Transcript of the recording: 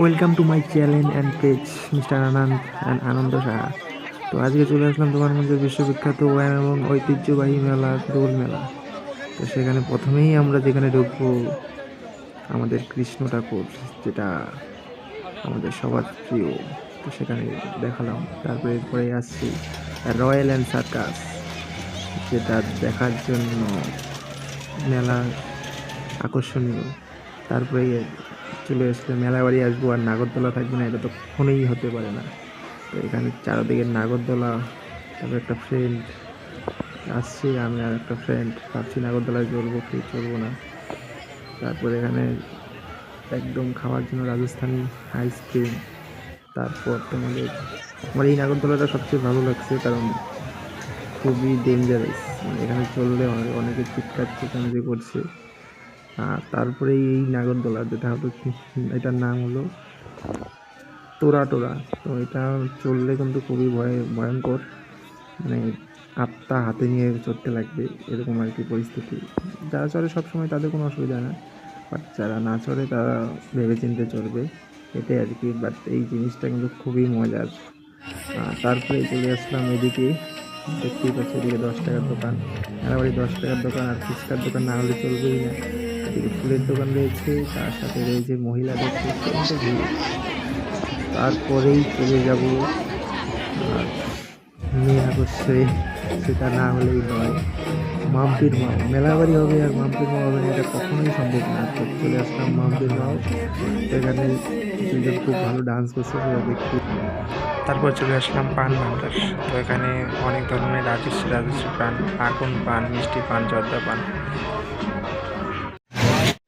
Welcome to my channel and page mister Anand and Anand Saha তো আজকে চলে আসলাম দোকানগঞ্জের বিশ্ববিখ্যাত এবং ঐতিহ্যবাহী মেলা, দোল মেলা। তো সেখানে প্রথমেই আমরা যেখানে ঢুকবো, আমাদের কৃষ্ণ ঠাকুর, যেটা আমাদের সবার প্রিয়। তো সেখানে দেখালাম। তারপরে এরপরে আসছি রয়্যাল অ্যান্ড সার্কাস যেটা দেখার জন্য মেলা আকর্ষণীয়। তারপরে চলে আসলে মেলা বাড়ি আসব আর নাগরদোলা থাকবে না, এটা তো কখনোই হতে পারে না। তো এখানে চারদিকে নাগরদোলা, তারপর একটা ফ্রেন্ড আসছি, আমি আর একটা ফ্রেন্ড ভাবছি নাগরদোলায় চলবো কি চলবো না। তারপর এখানে একদম খাওয়ার জন্য রাজস্থানি আইসক্রিম তারপর তোমাদের, আমার এই নাগরদোলাটা সবচেয়ে ভালো লাগছে কারণ খুবই ডেঞ্জারাস মানে এখানে চললে অনেক চিৎকার চেঁচামেচি করছে। তারপরে এই নাগরদোলা, যেটা হলো এটার নাম হলো তোরা টোরা। তো এটা চললে কিন্তু খুবই ভয়, ভয়ঙ্কর। মানে আত্মা হাতে নিয়ে চড়তে লাগবে, এরকম আর কি পরিস্থিতি। যারা চড়ে সবসময় তাদের কোনো অসুবিধা না বাট যারা না চড়ে তারা ভেবেচিন্তে চলবে এটাই আর কি। বাট এই জিনিসটা কিন্তু খুবই মজার। আর তারপরে চলে আসলাম এদিকে, দেখতেই পাচ্ছি এদিকে দশ টাকার দোকান। একেবারে দশ টাকার দোকান আর ফুচকার দোকান না হলে চলবেই না। এদিকে ফুলের দোকান রয়েছে, তার সাথে রয়েছে মহিলাদের তারপরেই চলে যাব। মেয়ে করছে সেটা না হলেই নয়, মাম্পির মাও মেলাবাড়ি হবে আর মাম্পির মাও হবে এটা কখনোই সম্ভব না। তো চলে আসলাম মাম্পির মাও এখানে দুজন খুব ভালো ডান্স করছে, সেটা দেখতে। তারপর চলে আসলাম পান ভান্ডার তো এখানে অনেক ধরনের রাজস্ব রাজস্ব পান, আগুন পান, মিষ্টি পান, জর্দা পান।